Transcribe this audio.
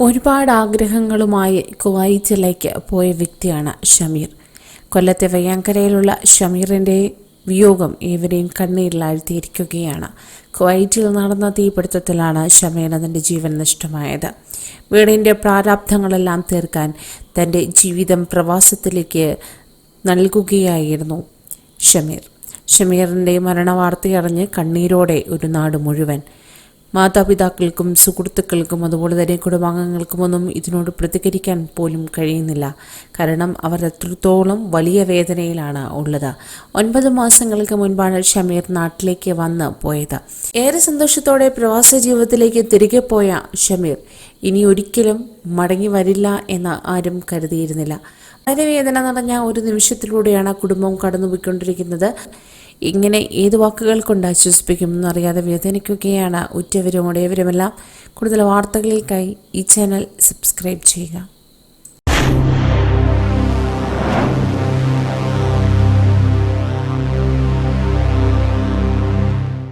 ഒരുപാട് ആഗ്രഹങ്ങളുമായി കുവൈറ്റിലേക്ക് പോയ വ്യക്തിയാണ് ഷമീർ. കൊല്ലത്തെ വയ്യാങ്കരയിലുള്ള ഷമീറിന്റെ വിയോഗം ഏവരെയും കണ്ണീരിലാഴ്ത്തിയിരിക്കുകയാണ്. കുവൈറ്റിൽ നടന്ന തീപിടുത്തത്തിലാണ് ഷമീർ അതിന്റെ ജീവൻ നഷ്ടമായത്. വീടിന്റെ പ്രാരാബ്ധങ്ങളെല്ലാം തീർക്കാൻ തന്റെ ജീവിതം പ്രവാസത്തിലേക്ക് നൽകുകയായിരുന്നു ഷമീർ. ഷമീറിന്റെ മരണവാർത്തയറിഞ്ഞ് കണ്ണീരോടെ ഒരു നാട് മുഴുവൻ മാതാപിതാക്കൾക്കും സുഹൃത്തുക്കൾക്കും അതുപോലെ തന്നെ കുടുംബാംഗങ്ങൾക്കുമൊന്നും ഇതിനോട് പ്രതികരിക്കാൻ പോലും കഴിയുന്നില്ല. കാരണം അവർ എത്രത്തോളം വലിയ വേദനയിലാണ് ഉള്ളത്. ഒൻപത് മാസങ്ങൾക്ക് മുൻപാണ് ഷമീർ നാട്ടിലേക്ക് വന്ന് പോയത്. ഏറെ സന്തോഷത്തോടെ പ്രവാസ ജീവിതത്തിലേക്ക് തിരികെ പോയ ഷമീർ ഇനി ഒരിക്കലും മടങ്ങി വരില്ല എന്ന് ആരും കരുതിയിരുന്നില്ല. വളരെ വേദന നിറഞ്ഞ ഒരു നിമിഷത്തിലൂടെയാണ് കുടുംബം കടന്നുപോയിക്കൊണ്ടിരിക്കുന്നത്. ഇങ്ങനെ ഏത് വാക്കുകൾ കൊണ്ട് ആശ്വസിപ്പിക്കുമെന്ന് അറിയാതെ വേദനിക്കുകയാണ് ഉറ്റവരും ഉടയവരുമെല്ലാം. കൂടുതൽ വാർത്തകൾക്കായി ഈ ചാനൽ സബ്സ്ക്രൈബ് ചെയ്യുക.